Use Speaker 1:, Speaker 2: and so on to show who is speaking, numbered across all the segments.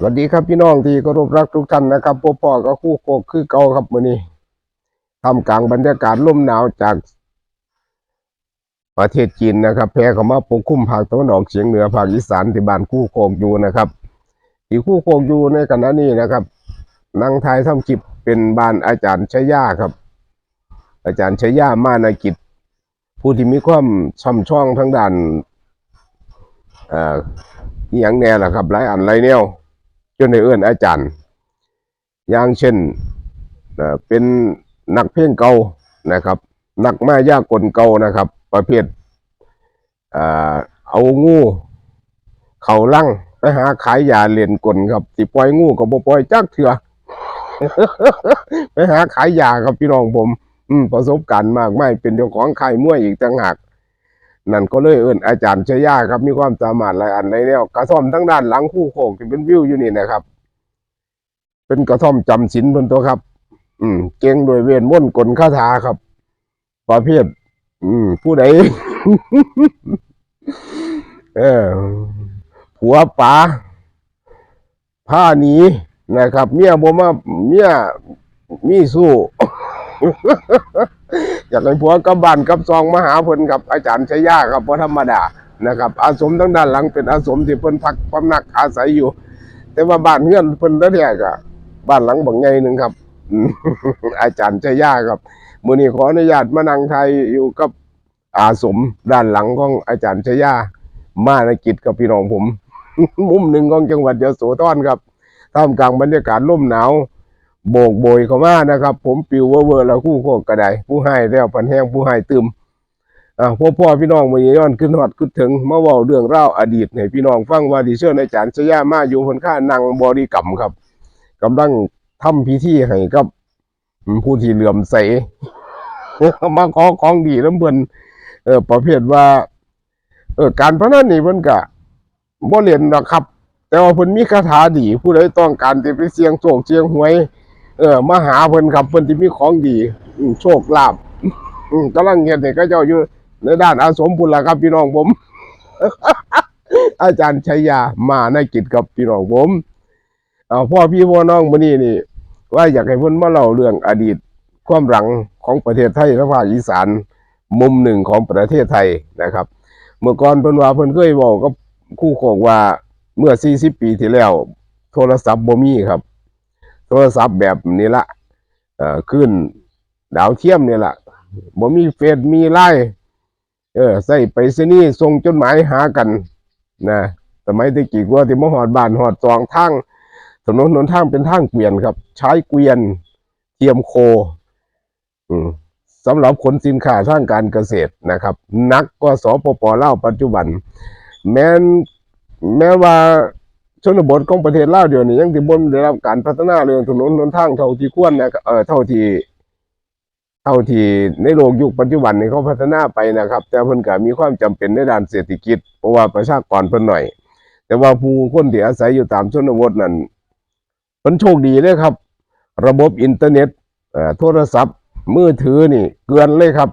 Speaker 1: สวัสดีครับพี่น้องที่เคารพรักทุกท่านนะครับพวกพ่อก็คู่โคกคือเก่าครับมื้อนี้ทำกลางบรรยากาศลมหนาวจากประเทศจีนนะครับแพร่เข้ามาปกคลุมภาคตะวันออกเฉียงเหนือภาคอีสานที่บ้านคู่โคกอยู่นะครับที่คู่โคกอยู่ในขณะนี้นะครับนางไทยทำคลิปเป็นบ้านอาจารย์ชยาครับ อาจารย์ชยามานากิจ ผู้ที่มีความช่ำช่องทั้งด้านอ่ออย่างแน่ล่ะครับหลายอันหลายแนว จนในเอื้อนอาจารย์ อย่างเช่นเป็นนักเพลงเก่านะครับ นักมายากลเก่านะครับ ประเภทเอ่อเอางูเขาลั่งไปหาขายยาเลียนกลครับสิปล่อยงูก็บ่ปล่อยจักเถื่อไปหาขายยาครับพี่น้องผม อืมประสบการณ์มากไม่เป็นเจ้าของขายมวยอีกต่างหาก นั่นก็เลยเอิ้นอาจารย์ชยาครับ มีความสามารถหลายอันในแนวกระท่อมทั้งด้านหลังคู่โคกที่เป็นวิวอยู่นี่นะครับ เป็นกระท่อมจำศีลบนตัวครับ อืม เก่งโดยเวทมนต์กลคาถาครับ ประเภทอืม ผู้ใดเออผัวป๋าผ้าหนีนะครับ เมียบ่มาเมียมีสู้ อยากให้ผัวกับบ้านกับซองมาหาเพิ่นครับอาจารย์ชยาครับบ่ธรรมดานะครับ อาสมทั้งด้านหลังเป็นอาสมที่เพิ่นพักพำนักอาศัยอยู่ แต่ว่าบ้านเฮือนเพิ่นแท้ๆก็บ้านหลังบักใหญ่หนึ่งครับอาจารย์ชยาครับมื้อนี้ขออนุญาตมานั่งไทยอยู่กับอาสมด้านหลังของอาจารย์ชยามาในกิจกับพี่น้องผม มุมหนึ่งของจังหวัดยโสธรครับท่ามกลางบรรยากาศลมหนาว โบกโบยเข้ามานะครับ ผมปิวเวอร์เวอร์แล้วคู่โคกกระไดผู้ให้แล้วปันแห้งผู้ให้ตืมอ่าพ่อพ่อพี่น้องมาย้อนขึ้นฮอดขึ้นถึงมาว้าเรื่องเล่าอดีตให้พี่น้องฟังว่าดิเชิญอาจารย์ชยามาอยู่คนข้านั่งบริกรรมครับกำลังทำพิธีให้กับผู้ที่เหลื่อมใสมาขอของดีน้ำเพิ่นเออประเภทว่า เออการพนันนี่เพิ่นก็บ่เล่นหรอกครับ แต่ว่าเพิ่นมีคาถาดี ผู้ใดต้องการที่ไปเสี่ยงโชคเสี่ยงหวย เออมาหาเพิ่นครับเพิ่นที่มีของดีโชคลาภกำลังเฮ็ดให้เขาเจ้าอยู่ในด้านอาสมพุ่นละครับพี่น้องผม อาจารย์ชัยยามาในกิจกับพี่น้องผมเอาพ่อพี่พ่อน้องมื้อนี้นี่ ว่าอยากให้เพิ่นมาเล่าเรื่องอดีตความหลังของประเทศไทยและภาคอีสานมุมหนึ่งของประเทศไทยนะครับ เมื่อก่อนเพิ่นว่าเพิ่นเคยบอกกับคู่โคกว่าเมื่อ 40 ปีที่แล้ว โทรศัพท์บ่มีครับ โทรศัพท์แบบนี้ละเอ่อขึ้นดาวเทียมนี่ละบ่มีเฟซมีไลน์เออใส่ไปซนี่ส่งจดหมายหากันนะสมัยตะกี้กว่าที่มหอดบ้านหอดซองทางถนนหนทางเป็นทางเกวียนครับ ใช้เกวียนเทียมโค อืมสำหรับขนสินค้าทางการเกษตรนะครับ นักก็สปปลาปัจจุบัน แม้นแม้ว่า ชนบทของประเทศลาวเดี๋ยวนี้ยังที่บ่ได้รับการพัฒนาเรื่องถนนหนทางเท่าที่ควรนะเอ่อเท่าที่เท่าที่ในโลกยุคปัจจุบันนี้เขาพัฒนาไปนะครับ แต่เพิ่นก็มีความจำเป็นในด้านเศรษฐกิจเพราะว่าประชากรเพิ่นหน่อย แต่ว่าผู้คนที่อาศัยอยู่ตามชนบทนั้นเพิ่นโชคดีเลยครับ ระบบอินเทอร์เน็ตเอ่อโทรศัพท์มือถือนี่ เกลือนเลยครับ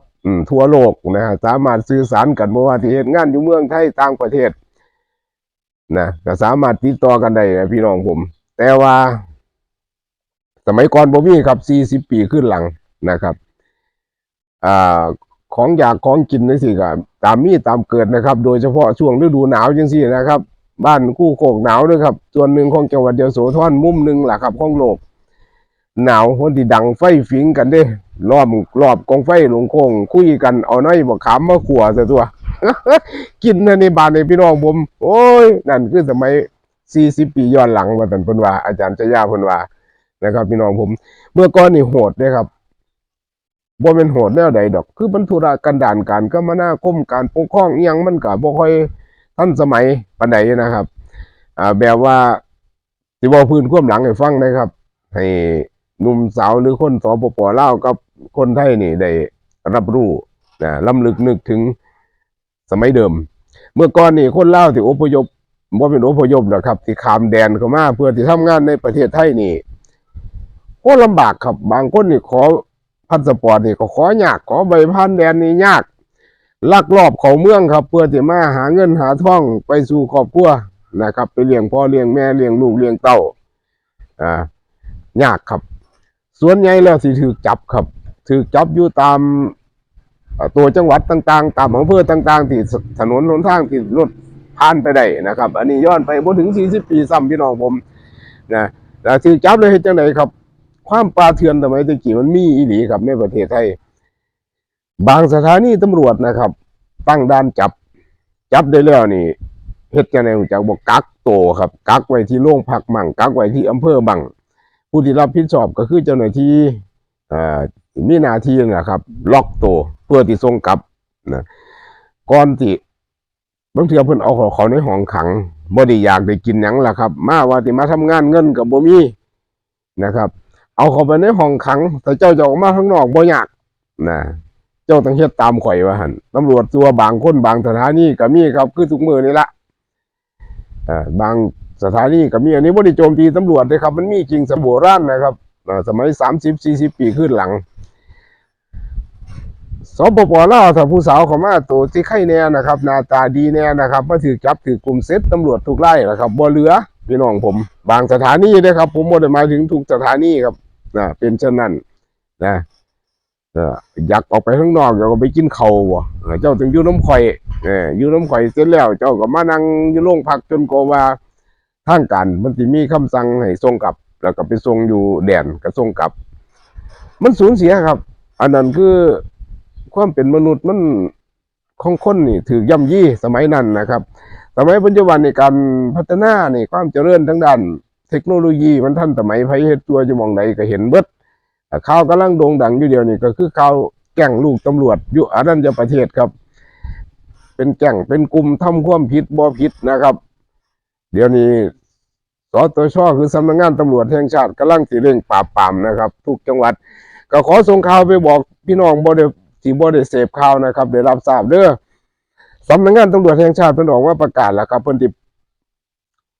Speaker 1: ทั่วโลกนะฮะสามารถสื่อสารกันบ่ว่าที่เฮ็ดงานอยู่เมืองไทยต่างประเทศ นะก็สามารถติดต่อกันได้นะพี่น้องผม แต่ว่า สมัยก่อนบ่มีครับ40ปีขึ้นหลังนะครับอ่าของอยากของกินนี่สิก็ตามมีตามเกิดนะครับ โดยเฉพาะช่วงฤดูหนาวจังซี่นะครับ บ้านคู่โคกหนาวด้วยครับ ส่วนหนึ่งของจังหวัดเดียโสธรมุมหนึ่งแหละครับของโลก หนาวคนที่ดังไฟฝิงกันเด้รอบรอบกองไฟหลงโคงคุยกันเอาน้อยบักขามมาขัวซะตัว กินนะในบ้านในพี่น้องผม โอ้ย นั่นคือสมัย40ปีย้อนหลังมาตันพนว่า อาจารย์ชยาพนว่านะครับ พี่น้องผม เมื่อก่อนนี่โหดเด้ครับบ่เป็นโหดแนวใดดอก คือมันธุระกันด่านการคมาหน้าคมการปกครองอียังมันก็บ่ค่อยทันสมัยปานใดนะครับ อ่า แบบว่าสิเว้าพื้นควมหลังให้ฟังนะครับ ให้หนุ่มสาวหรือคนสปปลาวกับคนไทยนี่ได้รับรู้นะล้ำลึกนึกถึง สมัยเดิม เมื่อก่อนนี่คนลาวที่อพยพบ่เป็นอพยพหรอกครับที่ข้ามแดนเข้ามาเพื่อที่ทำงานในประเทศไทยนี่โคตรลำบากครับ บางคนนี่ขอพาสปอร์ตนี่ก็ขอยากขอใบผ่านแดนนี่ยากลักลอบเข้าเมืองครับ เพื่อที่มาหาเงินหาท่องไปสู่ครอบครัวนะครับ ไปเลี้ยงพ่อเลี้ยงแม่เลี้ยงลูกเลี้ยงเต้าอ่ายากครับ ส่วนใหญ่แล้วสิถูกจับครับถูกจับอยู่ตาม ตัวจังหวัดต่างๆ ตามอำเภอต่างๆ ที่ถนนหนทางที่รถผ่านไปได้นะครับ อันนี้ย้อนไปบ่ถึง 40 ปีซ้ำพี่น้องผมนะแต่ถูกจับเลยเฮ็ดจังไดครับ ความปลาเถื่อนสมัยตะกี้มันมีอีหลีครับในประเทศไทย บางสถานีตำรวจนะครับ ตั้งด่านจับ จับได้แล้วนี่เฮ็ดจังได๋จากบอกกักโตวครับ กักไว้ที่โรงพักมั่งกักไว้ที่อำเภอบังผู้ที่รับผิดชอบก็คือเจ้าหน้าที่อ่ามีหน้าที่นะครับ ล็อกตัว เพื่อที่ส่งกลับนะก่อนที่บางเทื่อเพิ่นเอาเขาเขาในห้องขังบ่ได้อยากได้กินหยังล่ะครับ มาว่าที่มาทำงานเงินก็บ่มีนะครับ เอาเขาไปในห้องขังแต่เจ้าจะออกมาข้างนอกบ่อยากนะเจ้าต้องเฮ็ดตามข่อยว่าหั่นตำรวจตัวบางคนบางสถานีก็มีครับคือทุกมือนี่ละอ่าบางสถานีก็มีอันนี้บ่ได้โจมตีตำรวจเลยครับ มันมีจริงสมโบราณนะครับอ่ามสมัย30 40ปีขึ้นหลัง สปปลาวถ้าผู้สาวเขามาตัวที่ไข่แน่นะครับหน้าตาดีแน่นะครับมาถือจับถือกลุ่มเซตตำรวจทุกไล่นะครับบ่เหลือพี่น้องผม บางสถานีนะครับ ผมบ่ได้หมายถึงทุกสถานีครับนะเป็นเช่นนั้นนะอยากออกไปข้างนอกอยากไปกินเขาวบ่เจ้าถึงยู่น้ำข่อยเอออยู่น้ำข่อยเสร็จแล้ว เจ้าก็มานั่งอยู่โรงพักจนกว่าทางการมันสิมีคำสั่งให้ส่งกลับ แล้วก็ไปส่งอยู่แดนก็ส่งกลับ มันสูญเสียครับ อันนั้นคือ ความเป็นมนุษย์มันของคนนี่ถือย่ำยี่สมัยนั้นนะครับ สมัยปัจจุบันในการพัฒนานี่ความเจริญทั้งด้านเทคโนโลยีมันทันสมัยไผเฮ็ดตัวจะมองใดก็เห็นเบิดข่าวกำลังโด่งดังอยู่เดียวนี่ก็คือข่าวแก่งลูกตำรวจอยู่อารัญญประเทศครับ เป็นแก่งเป็นกลุ่มทำความผิดบ่ผิดนะครับ เดี๋ยวนี้สตชคือสำนักงานตำรวจแห่งชาติกำลังสิเร่งปราบปรามนะครับ ทุกจังหวัด ก็ขอส่งข่าวไปบอกพี่น้องบ่ได้ ที่บ่ได้เสพข่าวนะครับได้รับทราบเด้อสำนักงานตำรวจแห่งชาติเพิ่นออกว่าประกาศแล้วครับเพิ่นสิ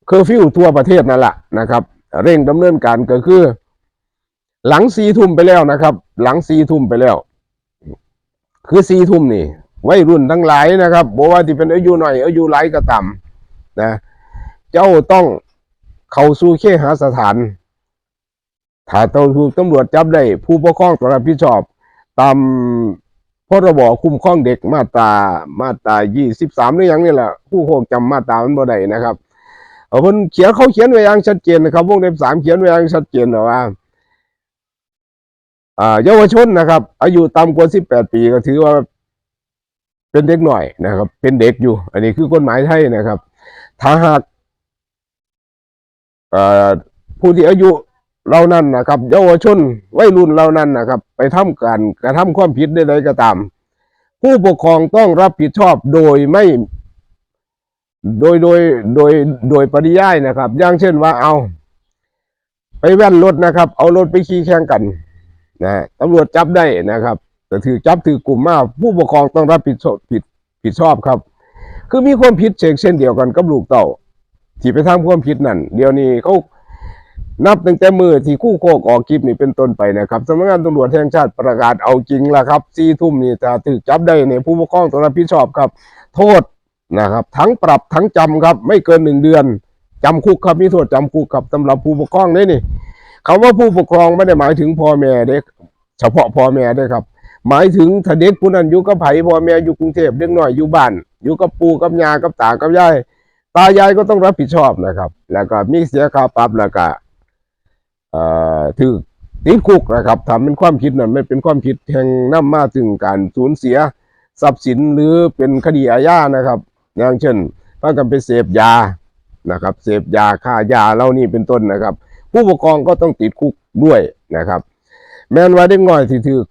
Speaker 1: เคอร์ฟิวทั่วประเทศนั่นแหละนะครับ เร่งดำเนินการก็คือ หลังสี่ทุ่มไปแล้วนะครับ หลังสี่ทุ่มไปแล้ว คือสี่ทุ่มนี่วัยรุ่นทั้งหลายนะครับบอกว่าที่เป็นอายุหน่อยอายุหลายก็ต่ำนะ เจ้าต้องเข้าสู่เคหาสถาน ถ้าตำถูกตำรวจจับได้ผู้ปกครองต้องรับผิดชอบตาม พรบคุ้มครองเด็กมาตรามาตรายี่สิบสามหรือยังนี่แหละผู้คงจำมาตรามันบ่ได้นะครับเอาเพิ่นเขียนเขาเขียนไว้อย่างชัดเจนนะครับ วงเล็บสามเขียนไว้อย่างชัดเจนว่าเยาวชนนะครับ อายุต่ำกว่า18ปีก็ถือว่า เป็นเด็กหน่อยนะครับ เป็นเด็กอยู่ อันนี้คือกฎหมายไทยนะครับ ถ้าหากผู้ที่อายุ เรานั้นนะครับ เยาวชนวัยรุ่นเรานั้นนะครับ ไปทำการกระทำความผิดใดๆก็ตาม ผู้ปกครองต้องรับผิดชอบโดยไม่ โดยโดยโดยโดยปริยายนะครับ อย่างเช่นว่าเอา ไปแว่นรถนะครับ เอารถไปขี่แข่งกันนะตำรวจจับได้นะครับแต่ถือจับถือกลุ่มมากผู้ปกครองต้องรับผิดชอบผิดผิดชอบครับ คือมีความผิดเช่นเช่นเดียวกันกับลูกเต่าที่ไปทำความผิดนั่นเดี๋ยวนี้เขา นับตั้งแต่มือที่คู่โคกออกคลิปนี่เป็นต้นไปนะครับสำนักงานตำรวจแห่งชาติประกาศเอาจริงแล้วครับซีทุ่มนี่ถ้าถือจับได้เนี่ยผู้ปกครองต้องรับผิดชอบครับ โทษนะครับ ทั้งปรับทั้งจำครับ ไม่เกินหนึ่งเดือนจำคุกครับมีโทษจำคุกครับสำหรับผู้ปกครองนี่นี่คำว่าผู้ปกครองไม่ได้หมายถึงพ่อแม่เด็กเฉพาะพ่อแม่ด้วยครับ หมายถึงถ้าเด็กผู้นั้นอยู่กับไผ่พ่อแม่อยู่กรุงเทพเด็กน้อยอยู่บ้าน อยู่กับปู่กับย่ากับตากับยายตายายก็ต้องรับผิดชอบนะครับ แล้วก็มีเสียค่าปรับแล้วก็ ถือติดคุกนะครับทำเป็นความผิดนั้นไม่เป็นความผิดแห่งนำมาถึงการสูญเสียทรัพย์สินหรือเป็นคดีอาญานะครับ อย่างเช่นพากันไปเสพยานะครับ เสพยาฆ่ายาเหล่านี้เป็นต้นนะครับ ผู้ปกครองก็ต้องติดคุกด้วยนะครับ แม้นว่าเด็กน้อยที่ถือ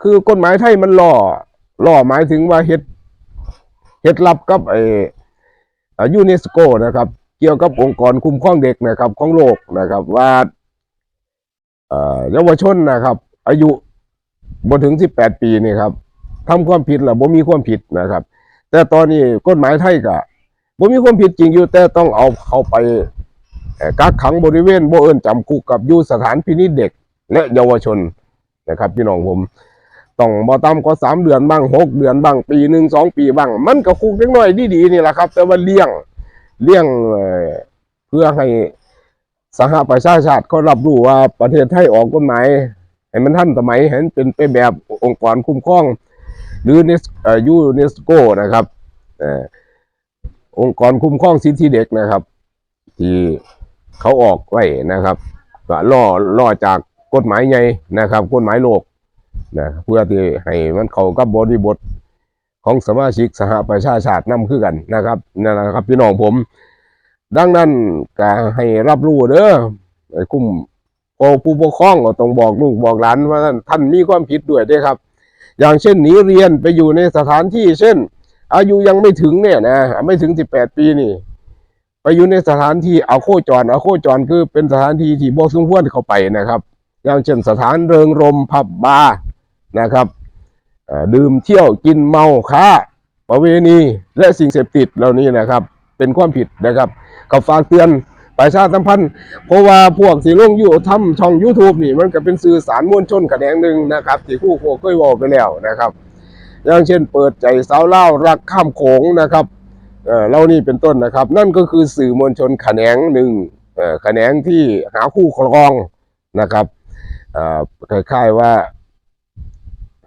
Speaker 1: คือกฎหมายไทยมันล่อล่อหมายถึงว่าเฮ็ดเฮ็ดรับกับไอ้ยูเนสโกนะครับ เกี่ยวกับองค์กรคุ้มครองเด็กนะครับของโลกนะครับว่าเยาวชนนะครับ อายุบ่ถึง18ปีนี่ครับทำความผิดแล้วบ่มีความผิดนะครับ แต่ตอนนี้กฎหมายไทยก็บ่มีความผิดจริงอยู่แต่ต้องเอาเข้าไปกักขังบริเวณบ่เอิ้นจำคุกกับอยู่สถานพินิจเด็ก และเยาวชนนะครับพี่น้องผมต้องบ่ต่ำกว่าสามเดือนบ้างหกเดือนบ้างปีหนึ่งสองปีบ้าง มันก็คุกเล็กน้อยดีๆนี่แหละครับ แต่ว่าเลี้ยง เลี้ยงเพื่อให้สหประชาชาติเขารับรู้ว่าประเทศไทยออกกฎหมายให้มันทันสมัยให้มันเป็นไปแบบองค์กรคุ้มครอง หรือยูเนสโกนะครับเอ่อองค์กรคุ้มครองสิทธิเด็กนะครับ ที่เขาออกไว้นะครับก็ล่อล่อจากกฎหมายใหญ่นะครับ กฎหมายโลกนะเพื่อที่ให้มันเข้ากับบริบท ของสมาชิกสหประชาชาตินำคือกันนะครับนั่นแหละครับพี่น้องผม ดังนั้นก็ให้รับรู้เด้อไอ้คุ้มโอผู้ปกครองก็ต้องบอกลูกบอกหลานว่าท่านมีความผิดด้วยด้อครับ อย่างเช่นหนีเรียนไปอยู่ในสถานที่ เช่น อายุยังไม่ถึงเนี่ยนะไม่ถึงสิบแปดปีนี่ ไปอยู่ในสถานที่เอาโคจรเอาโคจรคือเป็นสถานที่ที่บ่สมควรเข้าไปนะครับ อย่างเช่นสถานเริงรมผับบาร์นะครับ ดื่มเที่ยวกินเมาค้า ประเวณีและสิ่งเสพติดเหล่านี้นะครับ เป็นความผิดนะครับก็ฝากเตือนประชาสัมพันธ์เพราะว่าพวกสีลงอยู่ทำช่อง YouTube นี่มันก็เป็นสื่อสารมวลชนกระแดงหนึ่งนะครับที่คู่โคเคยบอกไปแล้วนะครับอย่างเช่นเปิดใจสาวเล่ารักข้ามโขงนะครับเล่านี่เป็นต้นนะครับ นั่นก็คือสื่อมวลชนแขนงหนึ่งแขนงที่หาคู่ครองนะครับเอ่อคล้ายๆว่า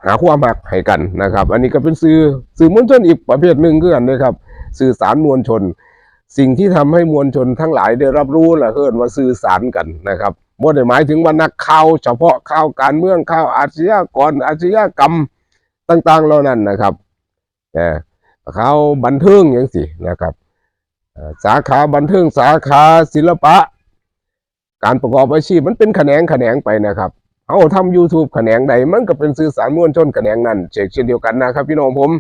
Speaker 1: หาความหักให้กันนะครับ อันนี้ก็เป็นสื่อสื่อมวลชนอีกประเภทหนึ่งคือกันนะครับสื่อสารมวลชน สิ่งที่ทำให้มวลชนทั้งหลายได้รับรู้แหละเกินว่าสื่อสารกันนะครับบ่ได้หมายถึงว่านักข่าวเฉพาะข่าวการเมืองข่าวอาชญากรอาชญากรรมต่าง ๆ เหล่านั้นนะครับเอ่อเขาบันเทิงอย่างสินะครับสาขาบันเทิงสาขาศิลปะ การประกอบอาชีพมันเป็นแขนงแขนงไปนะครับ เอาทำ YouTube แขนงใดมันก็เป็นสื่อสารมวลชนแขนงนั้นเช่นเดียวกันนะครับ พี่น้องผม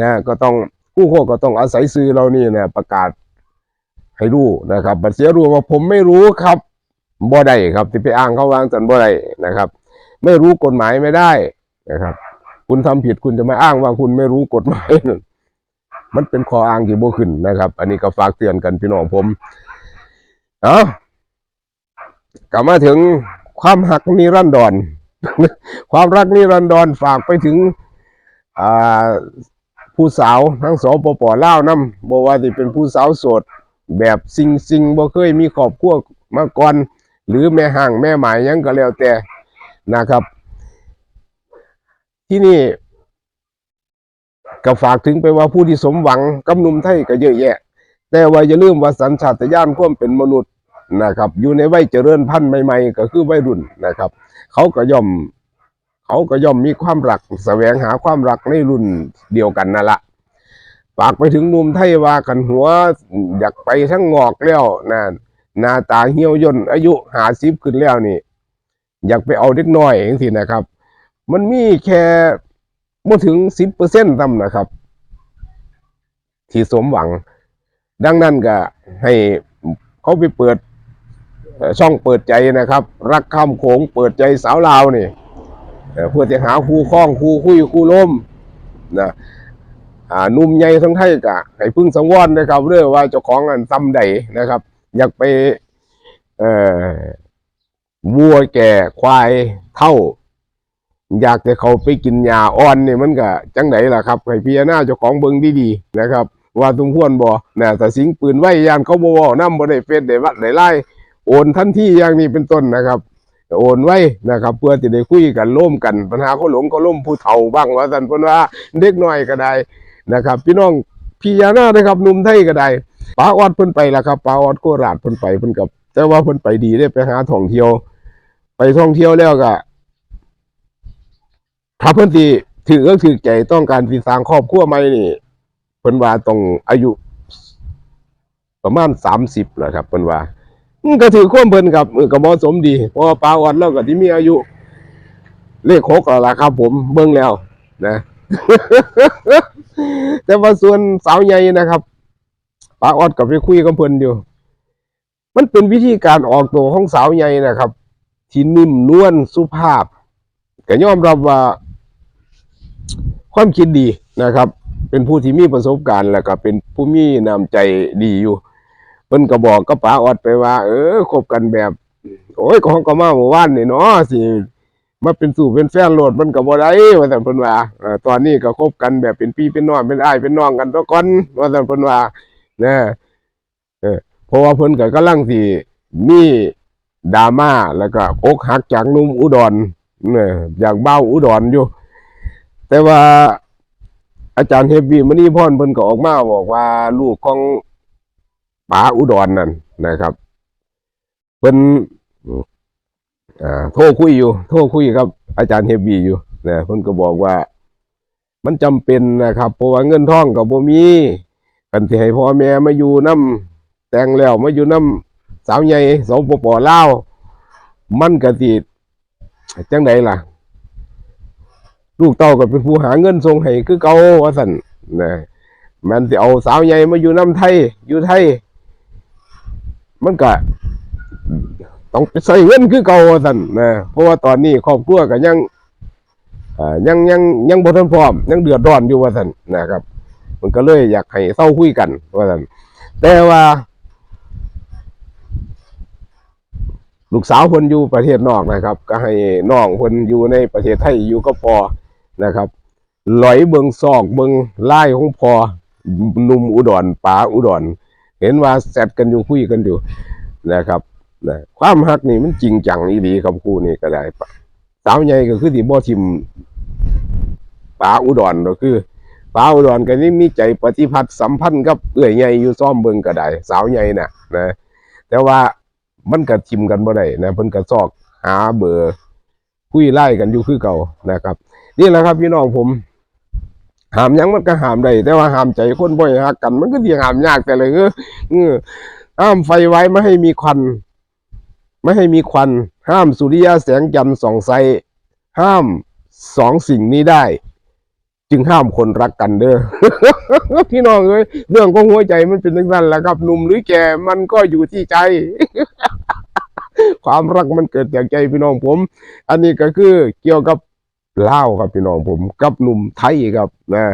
Speaker 1: นะก็ต้องผู้โคก็ต้องอาศัยสื่อเรานี่นะประกาศให้รู้นะครับบัดเสียรู้ว่าผมไม่รู้ครับบ่ได้ครับที่ไปอ้างเขาวางสันบ่ได้นะครับ ไม่รู้กฎหมายไม่ได้นะครับ คุณทำผิดคุณจะมาอ้างว่าคุณไม่รู้กฎหมายมันเป็นข้ออ้างที่บ่ขึ้นนะครับ อันนี้ก็ฝากเตือนกันพี่น้องผม เอากลับมาถึง ความหักนิรันดรความรักนิรันดรฝากไปถึงผู้สาวทั้งสองปปลานํบอกว่าที่เป็นผู้สาวโสด แบบซิงซิงบ่เคยมีครอบครัวมาก่อน หรือแม่ห่างแม่หมายยังก็แล้วแต่นะครับ ที่นี่ก็ฝากถึงไปว่าผู้ที่สมหวังกับหนุ่มไทยก็เยอะแยะ แต่ว่าอย่าลืมว่าสัญชาตญาณความเป็นมนุษย์ นะครับ อยู่ในวัยเจริญพันธุ์ใหม่ๆ ก็คือวัยรุ่นนะครับ เขาก็ย่อม เขาก็ย่อมมีความรักแสวงหาความรักในรุ่นเดียวกันนั่นละฝากไปถึงหนุ่มไทยว่ากันหัวอยากไปทั้งงอกแล้วนะหน้าตาเหี่ยวย่นอายุหาสิบขึ้นแล้วนี่ อยากไปเอาเด็กน้อยเองสินะครับ มันมีแค่ไม่ถึงสิบเปอร์เซ็นต์ทำนะครับ ที่สมหวัง ดังนั้นก็ให้เขาไปเปิด ช่องเปิดใจนะครับ รักข้ามโขงเปิดใจสาวลาวนี่เพื่อจะหาคู่คล้องคู่คุยคู่ล้มนะนุ่มใหญ่ทั้งไทยกะให้พึ่งสังวรนะครับเรื่องว่าเจ้าของอันซ้ำใดนะครับ อยากไปเอ่อวัวแก่ควายเท่า อยากจะเขาไปกินหญ้าอ่อนนี่มันก็จังไดล่ะครับให้พิจารณาเจ้าของเบิงดีๆนะครับ ว่าสมควรบ่นะแต่สิงปืนไว้ยานเขาบ่เว้านำบ่ได้เฟซได้วัดได้ไล่ โอนทันทีอย่างนี้เป็นต้นนะครับ โอนไว้นะครับ เพื่อจะได้คุยกันร่วมกันปัญหาเขาหลงก็ล่มผู้เฒ่าบ้างว่าซั่นเพนว่าเด็กน้อยก็ได้นะครับ พี่น้องพี่ยานานะครับหนุ่มไทยก็ได้ป้าออดเพิ่นไปแล้วครับป้าออดโคราชเพิ่นไปเพิ่นกับแต่ว่าเพิ่นไปดีได้ไปหาท่องเที่ยว ไปท่องเที่ยวแล้วก็ถ้าเพิ่นที่ถือก็ถือใจต้องการที่สร้างครอบครัวใหม่นี่เพิ่นว่าต้องอายุประมาณสามสิบแหละครับเพิ่นว่า ก็ถือความเพิ่นครับเออก็เหมาะสมดีเพราะปลาอ่อนแล้วก็ที่มีอายุ เลขหกแล้วล่ะครับ ผมเบิ่งแล้ว นะ แต่ว่าส่วนสาวใหญ่นะครับปลาออดกับไปคุยกับเพิ่นอยู่ มันเป็นวิธีการออกตัวของสาวใหญ่นะครับ ที่นิ่มนวลสุภาพก็ยอมรับว่า ความคิดดีนะครับ เป็นผู้ที่มีประสบการณ์แล้วก็เป็นผู้มีน้ำใจดีอยู่ เพิ่นก็บอกกับป๋าออดไปว่า เออคบกันแบบ โอ้ยของก็มาเมื่อวานนี่เนาะสิมาเป็นสู่เป็นแฟนโลดมันก็บ่ได้ว่าซั่นเพิ่นว่าเออตอนนี้ก็คบกันแบบเป็นพี่เป็นน้องเป็นอ้ายเป็นน้องกันตัวก่อนว่าซั่นเพิ่นว่านะเออเพราะว่าเพิ่นก็กำลังสิมีดราม่าแล้วก็อกหักจากนุ่มอุดรเนี่ยจากเบ้าอุดรอยู่ แต่ว่าอาจารย์เฮฟวี่มณีพรเพิ่นก็ออกมาบอกว่าลูกของ ป๋าอุดรนนั่นนะครับเพิ่นอ่าโทรคุยอยู่ โทรคุยกับ อาจารย์เฮฟวี่อยู่นะเพิ่นก็บอกว่า มันจำเป็นนะครับเพราะว่าเงินทองก็บ่มีกันสิให้พ่อแม่มาอยู่นํแต่งแล้วมาอยู่นํสาวใหญ่สปปอเล่ามันก็สิดจังไดล่ะ ลูกเต้าก็เป็นผู้หาเงินส่งให้คือเก่าว่าซั่นนะมันสิเอาสาวใหญ่มาอยู่นํไทยอยู่ไทย มันก็ต้องไปใส่เงินคือเก่าสันนะเพราะว่าตอนนี้ครอบครัวก็ยังยังยังยังบทันพร้อมยังเดือดร้อนอยู่ว่าซั่นนะครับ มันก็เลยอยากให้เศร้าคุยกันว่าซั่นแต่ว่า ลูกสาวเพิ่นอยู่ประเทศนอกนะครับ ก็ให้น้องเพิ่นอยู่ในประเทศไทยอยู่ก็พอนะครับหลอยเบิงซอกเบิงไล่ของพอหนุ่มอุดรป๋าอุดร เห็นว่าแซดกันอยู่คุยกันอยู่นะครับนะความฮักนี่มันจริงจังอีดีครับคู่นี่ก็ได้สาวใหญ่ก็คือที่บ่ทิมป๋าอุดรก็คือป๋าอุดรก็นี่มีใจปฏิพัทธ์สัมพันธ์กับเอื้อยใหญ่อยู่ซ่อมเบิงก็ได้สาวใหญ่น่ะนะแต่ว่ามันก็ทิมกันบ่ได้นะเพิ่นก็ซอกหาเบอร์คุยไล่กันอยู่คือเก่านะครับ นี่แหละครับพี่น้องผม หามยังมันก็หามได้แต่ว่าหามใจคนบ่ให้ฮักกัน มันก็สิหามยากแต่เลยเออเออห้ามไฟไว้ไม่ให้มีควัน ไม่ให้มีควัน ห้ามสุริยะแสงจันทร์ส่องไซห้ามสองสิ่งนี้ได้ จึงห้ามคนรักกันเด้อพี่น้องเอ้ยเรื่องของหัวใจมันเป็นอย่างนั้นแหละครับหนุ่มหรือแก่มันก็อยู่ที่ใจ ความรักมันเกิดจากใจพี่น้องผม อันนี้ก็คือเกี่ยวกับ เล่าครับพี่น้องผมกับหนุ่มไทยครับนะ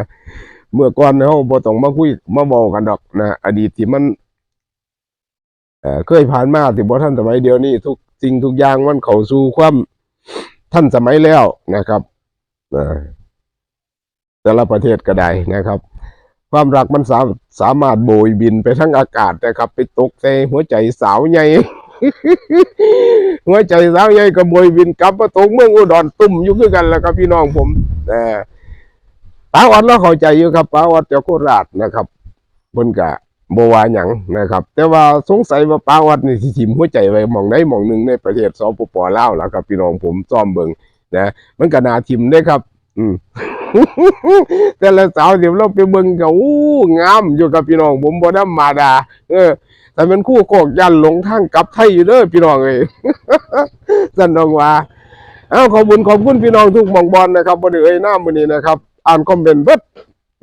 Speaker 1: เมื่อก่อนเขาบ่ต้องมาคุยมาบอกกันดอกนะ อดีตที่มันเเคยผ่านมาที่บ่ท่านสมัยเดียวนี้ทุกสิ่งทุกอย่างมันเข้าสู่ความท่านสมัยแล้วนะครับนะแต่ละประเทศก็ได้นะครับ ความรักมันสามสามารถโบยบินไปทั้งอากาศนะครับ ไปตกในหัวใจสาวใหญ่ หัวใจสาวใหญ่ก็โบยบินกลับมาตกเมืองอุดรตุ่มอยู่คือกันแล้วครับพี่น้องผมนะป้าวัดเราเข้าใจอยู่ครับป้าวัดเจ้ากโคราชนะครับเพิ่นกะบวาหยังนะครับ แต่ว่าสงสัยว่าป้าวัดนี่ที่ทิมหัวใจไว้มองใดหมองหนึ่งในประเทศสปปลาวแล้วครับพี่น้องผมซ่อมเบิงนะมันก็น่าทิมได้ครับ อืมแต่ละสาวเดี๋ยวเราไปเบิ่งก็อู้งามอยู่กับพี่น้องผมบ่ธรรมดา เออ แต่มันคู่โคกยันหลงทางกลับไทยอยู่เด้อพี่น้องเอ้ยสันดองว่าเอ้าขอบคุณขอบคุณพี่น้องทุกมองบอลนะครับบ่ได้เอ่ยนามือนี้นะครับ อ่านคอมเมนต์เบิด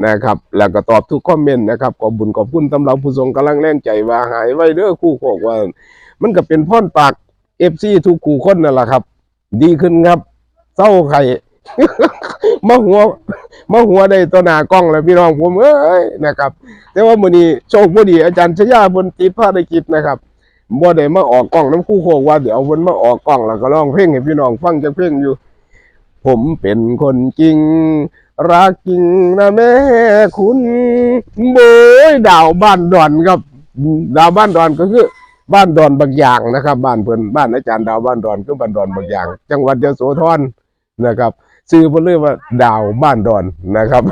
Speaker 1: นะครับ แล้วก็ตอบทุกคอมเมนต์นะครับขอบุญขอบคุณสำหรับผู้ทรงกำลังแรงใจว่าหายไว้เด้อคู่โคกว่า มันก็เป็นพ่อนปากเอฟซีทุกคู่คนนั่นแหละครับ ดีขึ้นครับเศร้าไข่ มาหัวมาหัวได้ตัวหน้ากล้องแล้วพี่น้องผมเอ้ยนะครับ แต่ว่ามื้อนี้โชคบ่ดีอาจารย์ชยาบนติดภารกิจนะครับบ่ได้มาออกกล้องน้ำคู่โคกว่าเดี๋ยวเอเพิ่นมาออกกล้องแล้วก็ร้องเพลงให้พี่น้องฟังจักเพลงอยู่ ผมเป็นคนจริง รักจริงนะแม่คุณโบยดาวบ้านดอนครับดาวบ้านดอนก็คือ บ้านดอนบางอย่างนะครับ บ้านเพิ่นบ้านอาจารย์ดาวบ้านดอนคือบ้านดอนบางอย่าง จังหวัดยโสธรนะครับ ชื่อเพิ่นเรียกว่าดาวบ้านดอนนะครับ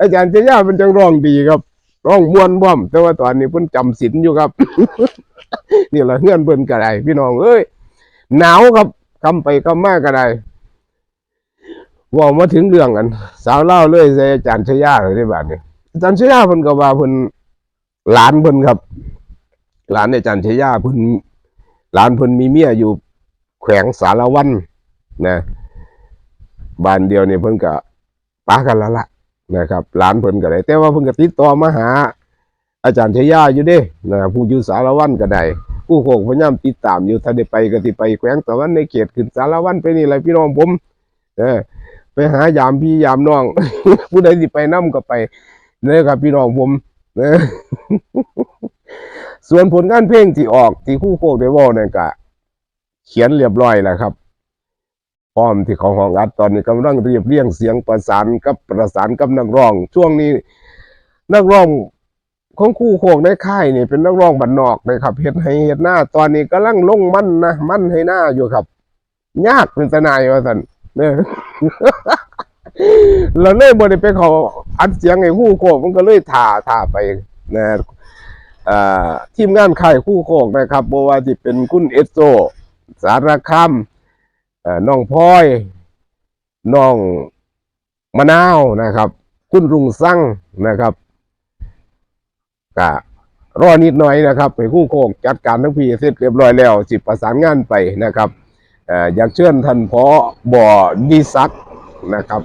Speaker 1: อาจารย์เจียาเป็นจังร้องดีครับร้องม่วนบ่อม แต่ว่าตอนนี้เพิ่นจำศีลอยู่ครับ นี่แหละเงื่อนเพิ่นก็ได้พี่น้องเอ้ยหนาวครับคำไปคำมาก็ได้ว่ามาถึงเรื่องกัน สาวเล่าเลยใส่อาจารย์ชยาเลยที่บ้านนี้อาจารย์ชยาเพิ่นก็ว่าเพิ่นหลานเพิ่นครับ หลานอาจารย์ชยาเพิ่นหลานเพิ่นมีเมียอยู่แขวงสารวันนะ บ้านเดียวนี่เพิ่นก็ปากันแล้วล่ะนะครับหลานเพิ่นก็ได้ แต่ว่าเพิ่นก็ติดต่อมาหา อาจารย์เชยาอยู่เด้นะผู้อยู่สารวันก็ได้ผู้โคกพยายามติดตามอยู่ถ้าได้ไปก็สิไปแขวงสารวันในเขตขึ้นสารวันไปนี่แหละพี่น้องผม เออไปหายามพี่ยามน้อง ผู้ใดสิไปนํก็ไปเนี่ยครับพี่น้องผมนะส่วนผลงานเพลงที่ออกที่คู่โคกได้ว่าเนี่ยก็เขียนเรียบร้อยแล้วครับ พร้อมที่ของห้องอัดตอนนี้กำลังเรียบเรียงเสียงประสานกับประสานกับนักร้อง ช่วงนี้นักร้องของคู่โคกในค่ายนี่เป็นนักร้องบันนอกเลยครับเฮ็ดให้เฮ็ดหน้า ตอนนี้กำลังลงมั่นนะมั่นให้หน้าอยู่ครับ ยากเป็นตะนายว่าซั่นเด้อเราเลยบ่ได้ไปเขาอัดเสียงให้คู่โคกมันก็เลยถ่าถ่าไปนะทีมงานค่ายคู่โคกนะครับบ่ว่าสิเป็นคุณเอสโซสารคาม น้องพลอยน้องมะนาวนะครับ คุณรุงสั่งนะครับก็รอนิดหน่อยนะครับให้คู่โคกจัดการทั้งพีเสร็จเรียบร้อยแล้วสิประสานงานไปนะครับออยากเชิญท่านพอบ่อดีซักนะครับ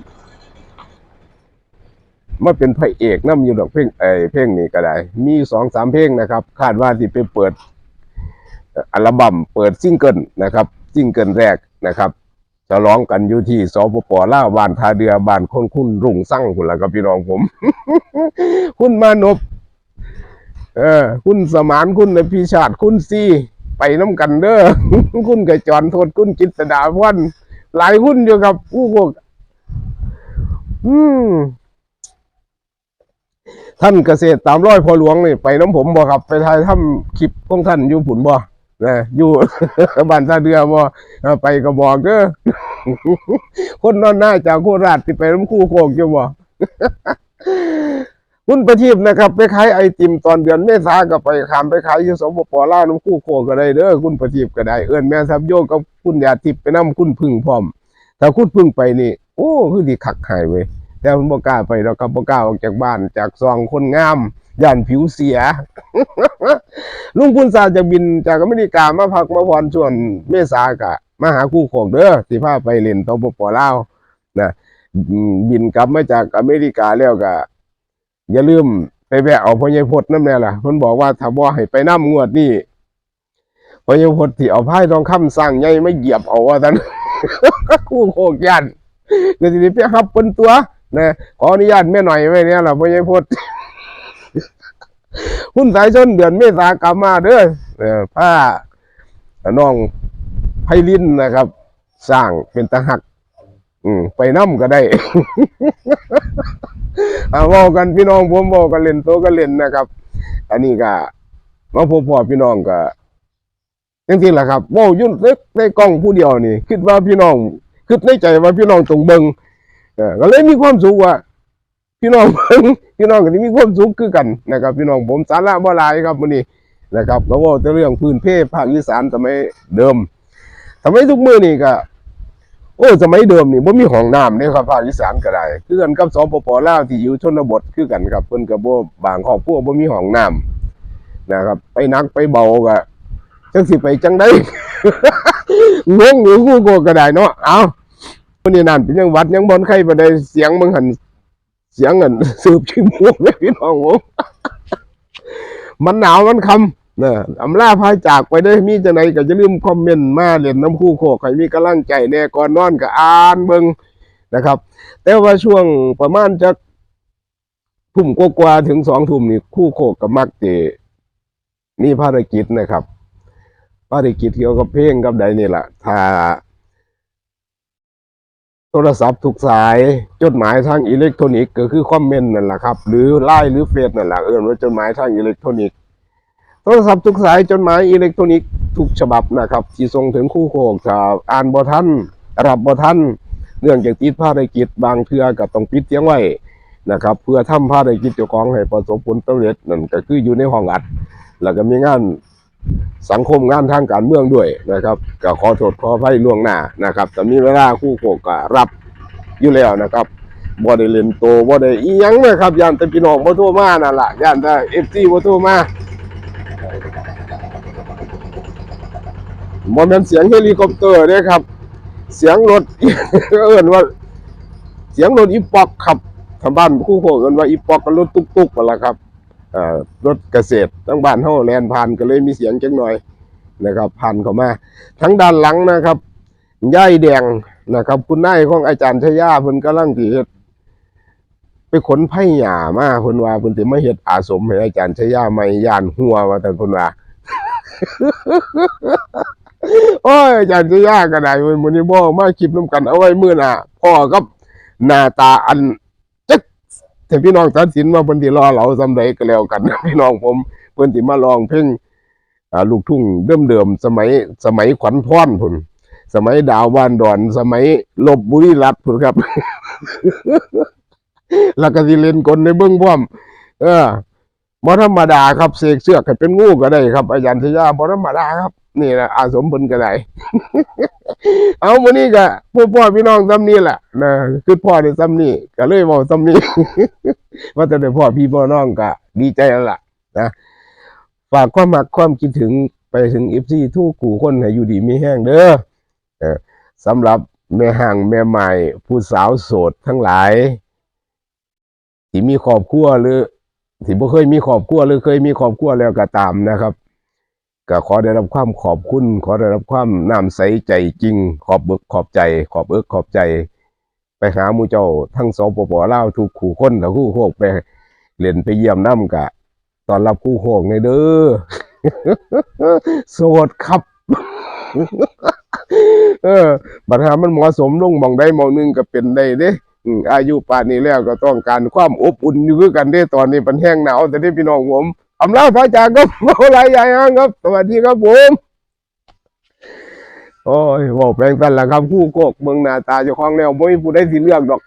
Speaker 1: มาเป็นพระเอกน้ำอยู่ดอกเพลงเอ้เพลงนี้ก็ได้ มีสองสามเพลงนะครับ คาดว่าที่ไปเปิดอัลบั้มเปิดซิงเกิลนะครับซิงเกิลแรก นะครับจะร้องกันอยู่ที่สปปลาวบ้านทาเดือบ้านคนคุณรุ่งสั่งคุณละครับพี่น้องผม คุณมานพเออ คุณสมานคุณพิชาติคุณซีไปน้ำกันเด้อคุณกระจรโทษคุณกิตดาพรหลายคุณอยู่กับผู้พวก อืมท่านเกษตรตามร้อยพอหลวงนี่ไปน้ำผมบ่ครับ ไปถ่ายทำคลิปของท่านอยู่ผุนบ่ นะอยู่บ้านตาเดือบ่ไปก็บอกเด้อคนนอนหน้าจากโคราชที่ไปน้ำคู่โคกอยู่บ่คุณประทีปนะครับ ไปขายไอติมตอนเดือนเมษาก็ไปขามไปขายอยู่สปปล่าน้ำคู่โคกก็ได้เด้อคุณประทีปก็ได้เอิ้นแม่ทับโยกกับคุณยาทิพย์ไปนํคุณพึ่งพร้อมถ้าคุณพึ่งไปนี่ โอ้คือดีคักหายเว้ยแต่มันบ่กล้าไปเราก็บ่กล้าออกจากบ้านจากซองคนงาม ย่านผิวเสีย ลุงพุนซาจะบินจากอเมริกามาพักมาพรชวงเมษากะมาหาคู่โขกเด้อสิพาไปเล่นตบปลาวนะบินกลับมาจากอเมริกาแล้วก็อย่าลืมไปแวะเอาพ่อใหญ่พดน้ำแน่ล่ะเพิ่นบอกว่าถ้าบ่ให้ไปน้ำงวดนี่พ่อใหญ่พดที่เอาไพายทองคำสร้างใหญ่ไม่เหยียบเอาว่าซั่นคู่โขกย่านก็สิได้ไปรับเพิ่นตัวนะขออนุญาตแม่หน่อยไว้เนี่ยล่ะพ่อใหญ่พด หุ้นสายชนเดือนเมษากลับมาเด้อเออผ้าน้องไพลินนะครับ สร้างเป็นตะหัก อืมไปน้ำก็ได้อาว้ากันพี่น้องผมว้ากันเล่นโตกันเล่นนะครับ อันนี้ก็มาพบพ่อพี่น้องก็จริงๆแหละครับว้ายุ่นเล็กในกล้องผู้เดียวนี่คิดว่าพี่น้องคิดในใจว่าพี่น้องตรงเบิงก็เลยมีความสุขว่า พี่น้องเบิ่งพี่น้องก็สิมีความสุขคือกันนะครับพี่น้องผมสาระบ่หลายครับมื้อนี้นะครับก็เว่าแต่เรื่องพื้นเพภาคอีสานสมัยเดิมสมัยทุกมื้อนี่ก็โอ้สมัยเดิมนี่บ่มีห้องน้ำเด้ครับภาคอีสานก็ได้คือกันกับสปปลาวที่อยู่ชนบทคือกันครับเพิ่นก็บ่บางครอบครัวบ่มีห้องน้ำนะครับ ไปนักไปเบาก็จังสิไปจังได๋งงอยู่กูโกก็ได้เนาะเอามื้อนี้นั่นเป็นจังวัดยังบ่ใครบ่ได้เสียงมึงหัน เสียงเงินสืบชิมวเลยพี่น้องผมมันหนาวมันคำนะอำลาพายจากไปได้มีจังไหนก็จะลืมคอมเมนต์มาเล่นน้ำคู่โคกใครมีกำลังใจแน่ก่อนนอนก็อ่านเบิงนะครับ แต่ว่าช่วงประมาณจะทุ่มกว่าถึงสองทุ่มนี่คู่โคกกับมักเจะมีภารกิจนะครับ ภารกิจเกี่ยวกับเพลงกับใดนี่แหละถ้า โทรศัพท์ทุกสาย จดหมายทางอิเล็กทรอนิกส์ก็คือคอมเมนต์นั่นแหละครับ หรือไลน์หรือเฟซนั่นแหละเอิ้นว่าจดหมายทางอิเล็กทรอนิกส์โทรศัพท์ทุกสายจดหมายอิเล็กทรอนิกส์ทุกฉบับนะครับที่ส่งถึงคู่โคกถ้าอ่านบ่ทันรับบ่ทันเนื่องจากติดภารกิจบางเทื่อก็ต้องปิดเสียงไว้นะครับ เพื่อทำภารกิจเจ้าของให้ประสบผลสำเร็จนั่นก็คืออยู่ในห้องอัด แล้วก็มีงาน สังคมงานทางการเมืองด้วยนะครับก็ขอโทษขออภัยล่วงหน้านะครับแต่มีเวลาคู่โคกก็รับอยู่แล้วนะครับบ่ได้เล่นโตบ่ได้อียังนะครับย่านแต่พี่น้องบ่โทรมานั่นล่ะย่านแต่ FC บ่โทรมาบ่แม่นเสียงเฮลิคอปเตอร์เด้ครับ เสียงรถเอิ้นว่า เสียงรถอีปอกครับทางบ้านคู่โคเอิ้นว่าอีปอกกับรถตุ๊กๆนั่นล่ะครับ รถเกษตรทั้งบ้านเฮาแลนผ่านก็เลยมีเสียงจักหน่อยนะครับผ่านเข้ามา ทั้งด้านหลังนะครับย่ายแดงนะครับ คุณนายของอาจารย์ชยาเพิ่นกำลังสิเฮ็ดไปขนไผ่หญ้ามาเพิ่นว่าเพิ่นสิมาเฮ็ดอาสมให้อาจารย์ชยาใหม่ย่านหัวว่าแต่เพิ่นว่าโอ้ยอาจารย์ชยาก็ได้เว้ยมื้อนี้บ่มาคลิปนํกันเอาไว้มื้อหน้าพ่อกับหน้าตาอัน แต่พี่น้องตัดสินว่าเพิ่นสิรอเราซำใดก็แล้วกันพี่น้องผมเพิ่นสิมาร้องเพลงลูกทุ่งเดิมๆสมัยสมัยขวัญพรพุ่นสมัยดาวบ้านดอน สมัยลบบุรีรัตน์พุ่นครับ แล้วก็สิเล่นกลในเบื้องพร้อมเออบ่ธรรมดาครับเสกเสือกให้เป็นงูก็ได้ครับ อาจารย์ชยาบ่ธรรมดาครับ นี่แหละอาสมเพิ่นก็ได้ เอามื้อนี้ก็พวกพ่อพี่น้องซ้ำนี้แหละนะคือพ่อได้ซ้ำนี้ก็เลยเว้าซ้ำนี้ว่าแต่ได้พ่อพี่พ่อน้องก็ดีใจแล้วล่ะนะฝากความมักความคิดถึงไปถึง FC ทุกคู่คนให้อยู่ดีไมีแห้งเด้อเออสำหรับแม่ห่างแม่ใหม่ผู้สาวโสดทั้งหลาย ที่มีครอบครัวหรือที่บ่เคยมีครอบครัวหรือเคยมีครอบครัวแล้วก็ตามนะครับ ก็ขอได้รับความขอบคุณ ขอได้รับความน้ำใสใจจริง ขอบเบิกขอบใจ ขอบเอิกขอบใจ ไปหามูเจ้าทั้งสปปลาวทุกขู่คนแล้วคู่โคกไปเล่นไปเยี่ยมน้ำกะตอนรับคู่โคกในเด้อสวัสดครับ เออบัดหามันเหมาะสมลงมองได้มองหนึงก็เป็นได้เด้อืมอายุป่านนี้แล้วก็ต้องการความอบอุ่นอยู่กันเด้ตอนนี้มันแห้งหนาวแต่ได้พี่น้องผม อำลาพระจากก็ไมาหลายใหญ่ครับ สวัสดีครับผม โอ้ยบอกแปลงสันละครับคู่โกกเมืองหนาตาเจ้าของแล้วไม่ผู้ได้สิเลือกดอก